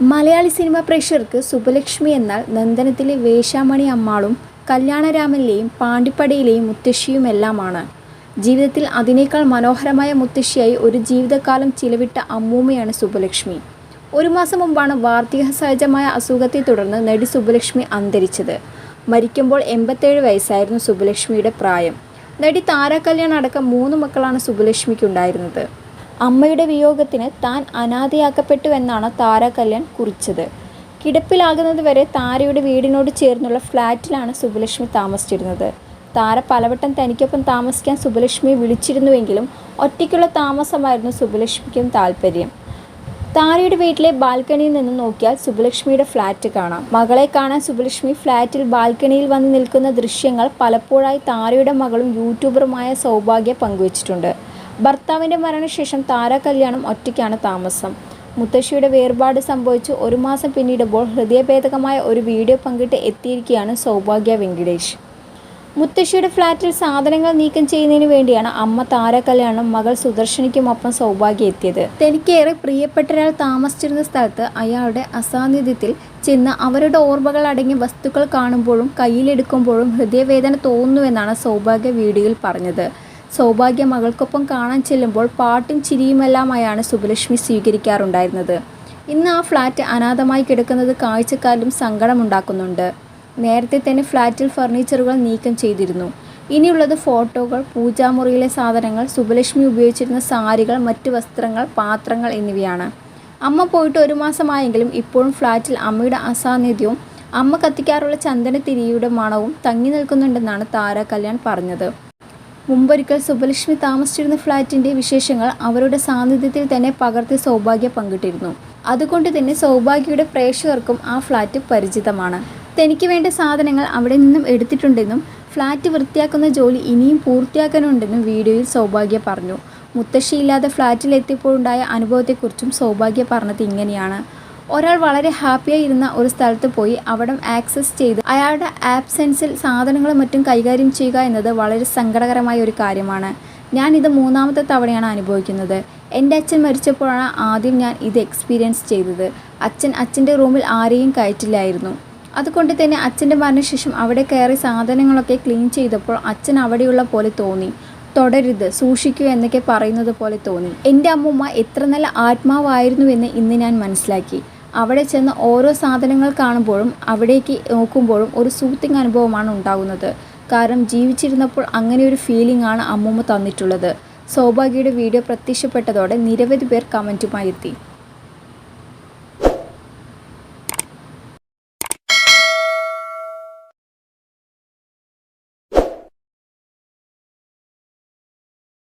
Malayali cinema പ്രേക്ഷകർക്ക് സുബലക്ഷ്മി എന്നാൽ നന്ദനത്തിലെ വേഷാമണി അമ്മാളും കല്യാണരാമനിലെയും പാണ്ടിപ്പടയിലെയും മുത്തശ്ശിയുമെല്ലാമാണ്. ജീവിതത്തിൽ അതിനേക്കാൾ മനോഹരമായ മുത്തശ്ശിയായി ഒരു ജീവിതകാലം ചിലവിട്ട അമ്മൂമ്മയാണ് സുബലക്ഷ്മി. ഒരു മാസം മുമ്പാണ് വാർദ്ധക്യ സഹജമായ അസുഖത്തെ തുടർന്ന് നടി സുബലക്ഷ്മി അന്തരിച്ചത്. മരിക്കുമ്പോൾ എൺപത്തേഴ് വയസ്സായിരുന്നു സുബലക്ഷ്മിയുടെ പ്രായം. നടി താര കല്യാൺ അടക്കം മൂന്ന് മക്കളാണ് സുബലക്ഷ്മിക്കുണ്ടായിരുന്നത്. അമ്മയുടെ വിയോഗത്തിന് താൻ അനാഥയാക്കപ്പെട്ടുവെന്നാണ് താര കല്യാൺ കുറിച്ചത്. കിടപ്പിലാകുന്നത് വരെ താരയുടെ വീടിനോട് ചേർന്നുള്ള ഫ്ലാറ്റിലാണ് സുബലക്ഷ്മി താമസിച്ചിരുന്നത്. താര പലവട്ടം തനിക്കൊപ്പം താമസിക്കാൻ സുബലക്ഷ്മിയെ വിളിച്ചിരുന്നുവെങ്കിലും ഒറ്റയ്ക്കുള്ള താമസമായിരുന്നു സുബലക്ഷ്മിക്കും താല്പര്യം. താരയുടെ വീട്ടിലെ ബാൽക്കണിയിൽ നിന്ന് നോക്കിയാൽ സുബലക്ഷ്മിയുടെ ഫ്ലാറ്റ് കാണാം. മകളെ കാണാൻ സുബലക്ഷ്മി ഫ്ലാറ്റിൽ ബാൽക്കണിയിൽ വന്ന് നിൽക്കുന്ന ദൃശ്യങ്ങൾ പലപ്പോഴായി താരയുടെ മകളും യൂട്യൂബറുമായ സൗഭാഗ്യ പങ്കുവച്ചിട്ടുണ്ട്. ഭർത്താവിന്റെ മരണശേഷം താര കല്യാണം ഒറ്റയ്ക്കാണ് താമസം. മുത്തശ്ശിയുടെ വേർപാട് സംഭവിച്ച് ഒരു മാസം പിന്നിടുമ്പോൾ ഹൃദയഭേദകമായ ഒരു വീഡിയോ പങ്കിട്ട് എത്തിയിരിക്കുകയാണ് സൗഭാഗ്യ വെങ്കിടേഷ്. മുത്തശ്ശിയുടെ ഫ്ലാറ്റിൽ സാധനങ്ങൾ നീക്കം ചെയ്യുന്നതിന് വേണ്ടിയാണ് അമ്മ താര കല്യാണം മകൾ സുദർശനിക്കുമൊപ്പം സൗഭാഗ്യ എത്തിയത്. തനിക്കേറെ പ്രിയപ്പെട്ട ഒരാൾ താമസിച്ചിരുന്ന സ്ഥലത്ത് അയാളുടെ അസാന്നിധ്യത്തിൽ ചെന്ന് അവരുടെ ഓർമ്മകൾ അടങ്ങിയ വസ്തുക്കൾ കാണുമ്പോഴും കയ്യിലെടുക്കുമ്പോഴും ഹൃദയവേദന തോന്നുന്നുവെന്നാണ് സൗഭാഗ്യ വീഡിയോയിൽ പറഞ്ഞത്. സൗഭാഗ്യ മകൾക്കൊപ്പം കാണാൻ ചെല്ലുമ്പോൾ പാട്ടും ചിരിയുമെല്ലാമായാണ് സുബലക്ഷ്മി സ്വീകരിക്കാറുണ്ടായിരുന്നത്. ഇന്ന് ആ ഫ്ലാറ്റ് അനാഥമായി കിടക്കുന്നത് കാഴ്ചക്കാരിലും സങ്കടമുണ്ടാക്കുന്നുണ്ട്. നേരത്തെ തന്നെ ഫ്ലാറ്റിൽ ഫർണിച്ചറുകൾ നീക്കം ചെയ്തിരുന്നു. ഇനിയുള്ളത് ഫോട്ടോകൾ പൂജാമുറിയിലെ സാധനങ്ങൾ സുബലക്ഷ്മി ഉപയോഗിച്ചിരുന്ന സാരികൾ മറ്റ് വസ്ത്രങ്ങൾ പാത്രങ്ങൾ എന്നിവയാണ്. അമ്മ പോയിട്ട് ഒരു മാസമായെങ്കിലും ഇപ്പോഴും ഫ്ലാറ്റിൽ അമ്മയുടെ അസാന്നിധ്യവും അമ്മ കത്തിക്കാറുള്ള ചന്ദനത്തിരിയുടെ മണവും തങ്ങി നിൽക്കുന്നുണ്ടെന്നാണ് താര കല്യാൺ പറഞ്ഞത്. മുമ്പൊരിക്കൽ സുബലക്ഷ്മി താമസിച്ചിരുന്ന ഫ്ലാറ്റിന്റെ വിശേഷങ്ങൾ അവരുടെ സാന്നിധ്യത്തിൽ തന്നെ പകർത്തി സൗഭാഗ്യ പങ്കിട്ടിരുന്നു. അതുകൊണ്ട് തന്നെ സൗഭാഗ്യയുടെ പ്രേക്ഷകർക്കും ആ ഫ്ലാറ്റ് പരിചിതമാണ്. തനിക്ക് വേണ്ട സാധനങ്ങൾ അവിടെ നിന്നും എടുത്തിട്ടുണ്ടെന്നും ഫ്ലാറ്റ് വൃത്തിയാക്കുന്ന ജോലി ഇനിയും പൂർത്തിയാക്കാനുണ്ടെന്നും വീഡിയോയിൽ സൗഭാഗ്യ പറഞ്ഞു. മുത്തശ്ശിയില്ലാതെ ഫ്ലാറ്റിലെത്തിയപ്പോഴുണ്ടായ അനുഭവത്തെക്കുറിച്ചും സൗഭാഗ്യ പറഞ്ഞത് ഇങ്ങനെയാണ്. ഒരാൾ വളരെ ഹാപ്പിയായി ഇരുന്ന ഒരു സ്ഥലത്ത് പോയി അവിടെ ആക്സസ് ചെയ്ത് അയാളുടെ ആബ്സെൻസിൽ സാധനങ്ങളും മറ്റും കൈകാര്യം ചെയ്യുക എന്നത് വളരെ സങ്കടകരമായ ഒരു കാര്യമാണ്. ഞാൻ ഇത് മൂന്നാമത്തെ തവണയാണ് അനുഭവിക്കുന്നത്. എന്റെ അച്ഛൻ മരിച്ചപ്പോഴാണ് ആദ്യം ഞാൻ ഇത് എക്സ്പീരിയൻസ് ചെയ്തത്. അച്ഛൻ അച്ഛന്റെ റൂമിൽ ആരെയും കയറ്റില്ലായിരുന്നു. അതുകൊണ്ട് തന്നെ അച്ഛന്റെ മരണശേഷം അവിടെ കയറി സാധനങ്ങളൊക്കെ ക്ലീൻ ചെയ്തപ്പോൾ അച്ഛൻ അവിടെയുള്ള പോലെ തോന്നി. തുടരുത് സൂക്ഷിക്കൂ എന്നൊക്കെ പറയുന്നത് പോലെ തോന്നി. എന്റെ അമ്മൂമ്മ എത്ര നല്ല ആത്മാവായിരുന്നുവെന്ന് ഇന്ന് ഞാൻ മനസ്സിലാക്കി. അവിടെ ചെന്ന് ഓരോ സാധനങ്ങൾ കാണുമ്പോഴും അവിടേക്ക് നോക്കുമ്പോഴും ഒരു സൂത്തിങ് അനുഭവമാണ് ഉണ്ടാകുന്നത്. കാരണം ജീവിച്ചിരുന്നപ്പോൾ അങ്ങനെ ഒരു ഫീലിംഗ് ആണ് അമ്മൂമ്മ തന്നിട്ടുള്ളത്. സൗഭാഗ്യയുടെ വീഡിയോ പ്രത്യക്ഷപ്പെട്ടതോടെ നിരവധി പേർ കമന്റുമായി എത്തി.